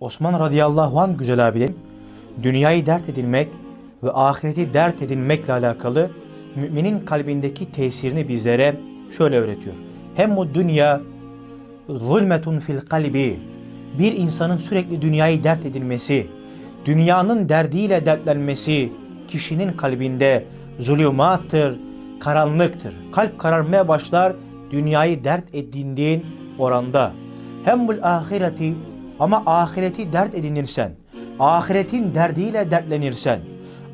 Osman radıyallahu anh güzel abilerim, dünyayı dert edilmek ve ahireti dert edinmekle alakalı müminin kalbindeki tesirini bizlere şöyle öğretiyor. Hem bu dünya zulmetun fil kalbi bir insanın sürekli dünyayı dert edilmesi, dünyanın derdiyle dertlenmesi kişinin kalbinde zulümattır, karanlıktır. Kalp kararmaya başlar dünyayı dert edindiğin oranda. Hem bu ahireti ama ahireti dert edinirsen, ahiretin derdiyle dertlenirsen,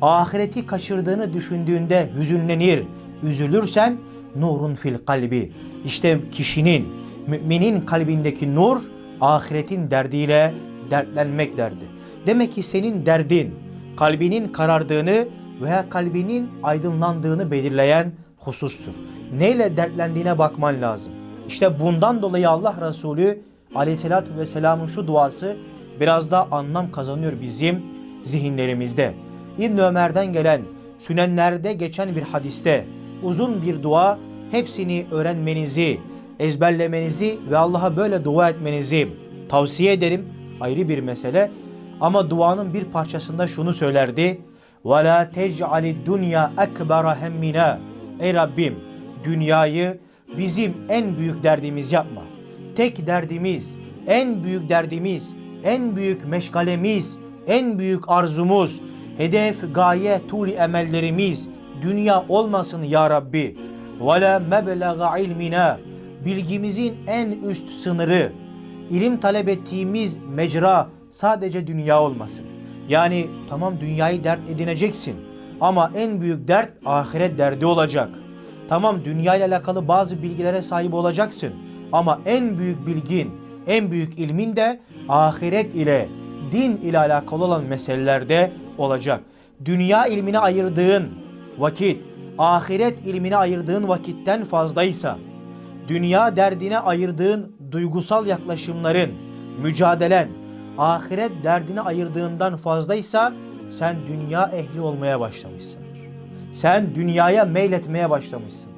ahireti kaçırdığını düşündüğünde hüzünlenir, üzülürsen nurun fil kalbi. İşte kişinin, müminin kalbindeki nur ahiretin derdiyle dertlenmek derdi. Demek ki senin derdin kalbinin karardığını veya kalbinin aydınlandığını belirleyen husustur. Neyle dertlendiğine bakman lazım. İşte bundan dolayı Allah Resulü aleyhissalatü vesselamın şu duası biraz da anlam kazanıyor bizim zihinlerimizde. İbn Ömer'den gelen sünenlerde geçen bir hadiste uzun bir dua hepsini öğrenmenizi, ezberlemenizi ve Allah'a böyle dua etmenizi tavsiye ederim. Ayrı bir mesele. Ama duanın bir parçasında şunu söylerdi. وَلَا تَجْعَلِ الدُّنْيَا اَكْبَرَ هَمِّنَا Ey Rabbim dünyayı bizim en büyük derdimiz yapma. tek derdimiz, en büyük derdimiz, en büyük meşgalemiz, en büyük arzumuz, hedef, gaye, tuli emellerimiz dünya olmasın ya Rabbi. Ve la meblaga ilmina bilgimizin en üst sınırı, ilim talep ettiğimiz mecra sadece dünya olmasın. Yani tamam dünyayı dert edineceksin ama en büyük dert ahiret derdi olacak. Tamam dünya ile alakalı bazı bilgilere sahip olacaksın ama en büyük bilgin, en büyük ilmin de ahiret ile, din ile alakalı olan meselelerde olacak. Dünya ilmine ayırdığın vakit, ahiret ilmine ayırdığın vakitten fazlaysa, dünya derdine ayırdığın duygusal yaklaşımların, mücadelen, ahiret derdine ayırdığından fazlaysa sen dünya ehli olmaya başlamışsındır. Sen dünyaya meyletmeye başlamışsın.